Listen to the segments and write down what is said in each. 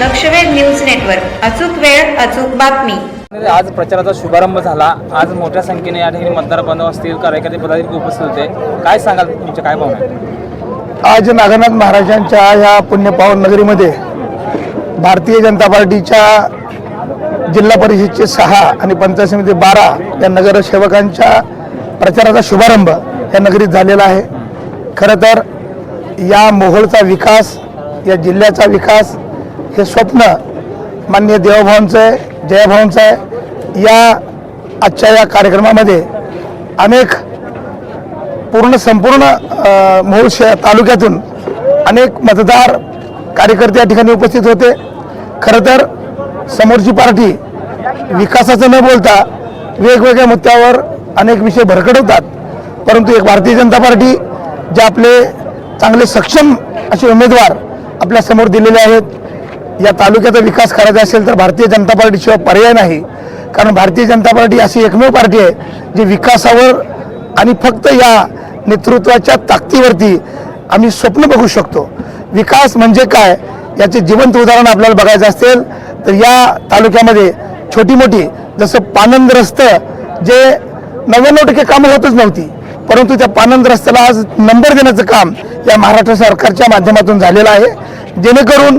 लक्षवेध news network. अचूक वेळ अचूक बातमी. आज प्रचाराचा शुभारंभ झाला. आज मोठ्या संख्येने या ठिकाणी मतदार बांधव असतील कार्यकर्ते पदाधिकारी उपस्थित होते. काय सांगाल तुमच्या काय भावना? आज नागनाथ महाराजांच्या ह्या पुण्यपावन नगरीमध्ये भारतीय जनता पार्टीच्या जिल्हा परिषदचे सहा आणि पंचायत समिती बारा या नगरसेवकांच्या प्रचाराचा शुभारंभ या नगरीत झालेला आहे. खरं तर या मोहोळचा विकास या जिल्ह्याचा विकास हे स्वप्न मान्य देवभावांचं आहे जयभावांचं आहे या आजच्या या कार्यक्रमामध्ये अनेक पूर्ण संपूर्ण मूळ तालुक्यातून अनेक मतदार कार्यकर्ते या ठिकाणी उपस्थित होते. खरं तर समोरची पार्टी विकासाचं न बोलता वेगवेगळ्या मुद्द्यावर अनेक विषय भरकडवतात परंतु एक भारतीय जनता पार्टी जे आपले चांगले सक्षम असे उमेदवार आपल्यासमोर दिलेले आहेत या तालुक्याचा विकास करायचा असेल तर भारतीय जनता पार्टीशिवाय पर्याय नाही. कारण भारतीय जनता पार्टी अशी एकमेव पार्टी आहे जी विकासावर आणि फक्त या नेतृत्वाच्या ताकदीवरती आम्ही स्वप्न बघू शकतो. विकास म्हणजे काय? याचे जिवंत उदाहरण आपल्याला बघायचं असेल तर या तालुक्यामध्ये छोटी मोठी जसं पानंद रस्तं जे नव्याण्णव टक्के कामं होतच नव्हती परंतु त्या पानंद रस्त्याला आज नंबर देण्याचं काम या महाराष्ट्र सरकारच्या माध्यमातून झालेलं आहे. जेणेकरून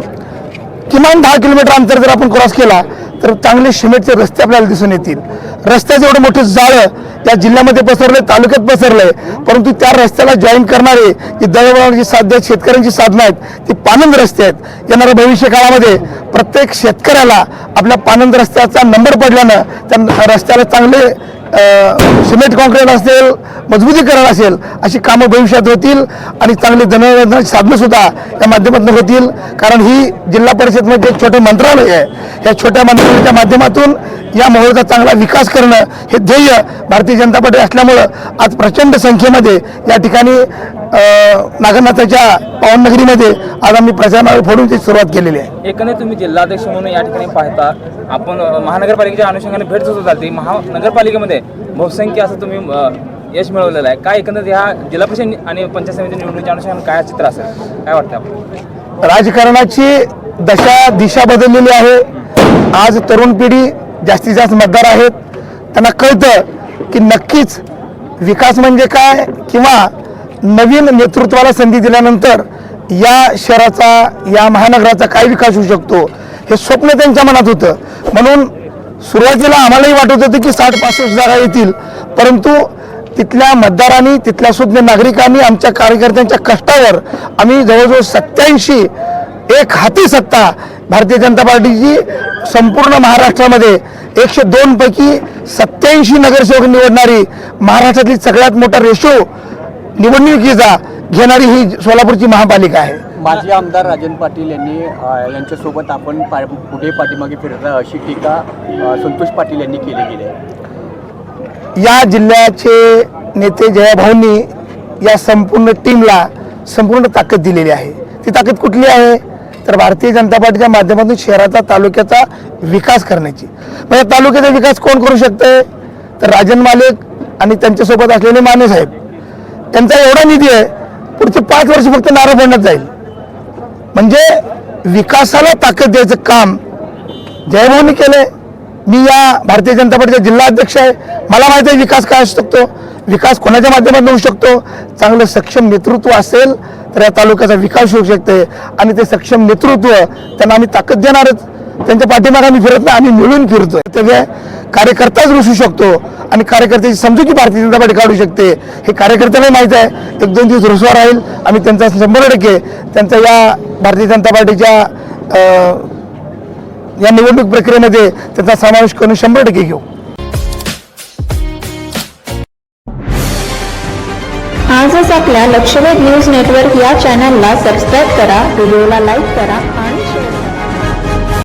किमान दहा किलोमीटर अंतर जर आपण क्रॉस केला तर चांगले सिमेंटचे रस्ते आपल्याला दिसून येतील. रस्त्याचं एवढं मोठं जाळं त्या जिल्ह्यामध्ये पसरलंय तालुक्यात पसरलंय परंतु त्या रस्त्याला जॉईन करणारे जी दळणवळणाची साध्य आहेत शेतकऱ्यांची साधनं आहेत ती पानंद रस्ते आहेत. येणाऱ्या भविष्य काळामध्ये प्रत्येक शेतकऱ्याला आपल्या पानंद रस्त्याचा नंबर पडल्यानं त्या रस्त्याला चांगले सिमेंट कॉन्क्रीट असेल मजबूतीकरण असेल अशी कामं भविष्यात होतील आणि चांगली दळणवळणाची साधनंसुद्धा या माध्यमातून होतील. कारण ही जिल्हा परिषदमध्ये एक छोटं मंत्रालय आहे. या छोट्या मंत्रालयाच्या माध्यमातून या मोहळचा चांगला विकास करणं हे ध्येय भारतीय जनता पार्टी असल्यामुळं आज प्रचंड संख्येमध्ये या ठिकाणी नागनाथाच्या पावननगरीमध्ये आज आम्ही प्रचाराला फोडूनची सुरुवात केलेली आहे. एकंदरीत तुम्ही जिल्हाध्यक्ष म्हणून या ठिकाणी पाहता आपण महानगरपालिकेच्या अनुषंगाने भेट सुद्धा झाली. महानगरपालिकेमध्ये बहुसंख्य असं तुम्ही यश मिळवलेलं आहे. काय एकंदरीत ह्या जिल्हा परिषद आणि पंचायत समिती निवडणुकीच्या अनुषंगाने काय चित्र असेल? काय वाटतं आपण राजकारणाची दशा दिशा बदललेली आहे. आज तरुण पिढी जास्तीत जास्त मतदार आहेत. त्यांना कळतं की नक्कीच विकास म्हणजे काय किंवा नवीन नेतृत्वाला संधी दिल्यानंतर या शहराचा या महानगराचा काय विकास होऊ शकतो? हे स्वप्न त्यांच्या मनात होतं. म्हणून सुरुवातीला आम्हालाही वाटत होतं की साठ पासष्ट जागा येतील. परंतु तिथल्या मतदारांनी तिथल्या सुज्ञ नागरिकांनी आमच्या कार्यकर्त्यांच्या कष्टावर आम्ही जवळजवळ सत्याऐंशी एक हाती सत्ता भारतीय जनता पार्टीची संपूर्ण महाराष्ट्रामध्ये एकशे दोनपैकी सत्याऐंशी नगरसेवक निवडणारी महाराष्ट्रातली सगळ्यात मोठा रेशो निवडणुकीचा घेणारी ही सोलापूरची महापालिका आहे. माजी आमदार राजन पाटील यांनी यांच्यासोबत आपण पा पुढे पाठीमागे फिरता अशी टीका संतोष पाटील यांनी केली गेली. आहे या जिल्ह्याचे नेते जयाभाऊंनी या संपूर्ण टीमला संपूर्ण ताकद दिलेली आहे. ती ताकद कुठली आहे? तर भारतीय जनता पार्टीच्या माध्यमातून शहराचा तालुक्याचा विकास करण्याची. या तालुक्याचा विकास कोण करू शकते तर राजन मालिक आणि त्यांच्यासोबत असलेले माने साहेब. त्यांचा एवढा निधी आहे पुढचे पाच वर्ष फक्त नारळ फोडण्यात जाईल. म्हणजे विकासाला ताकद द्यायचं काम जयभाऊनी केलंय. मी या भारतीय जनता पार्टीचा जिल्हा अध्यक्ष आहे. मला माहिती आहे विकास काय असू शकतो विकास कोणाच्या माध्यमातून होऊ शकतो. चांगलं सक्षम नेतृत्व असेल तर या तालुक्याचा विकास होऊ शकते आणि ते सक्षम नेतृत्व त्यांना आम्ही ताकद देणारच. त्यांच्या पाठीमागे आम्ही फिरत नाही आम्ही मिळून फिरतोय. त्याचे कार्यकर्ताच रुसू शकतो आणि कार्यकर्त्याची समजुती भारतीय जनता पार्टी काढू शकते. हे कार्यकर्त्यांना माहीत आहे. एक दोन दिवस रुसवा राहील. आम्ही त्यांचा शंभर टक्के त्यांचा या भारतीय जनता पार्टीच्या या निवडणूक प्रक्रियेमध्ये त्याचा समावेश करून शंभर टक्के घेऊ. आजच आपल्या लक्षवेध न्यूज नेटवर्क या चॅनलला सबस्क्राईब करा व्हिडिओला लाईक करा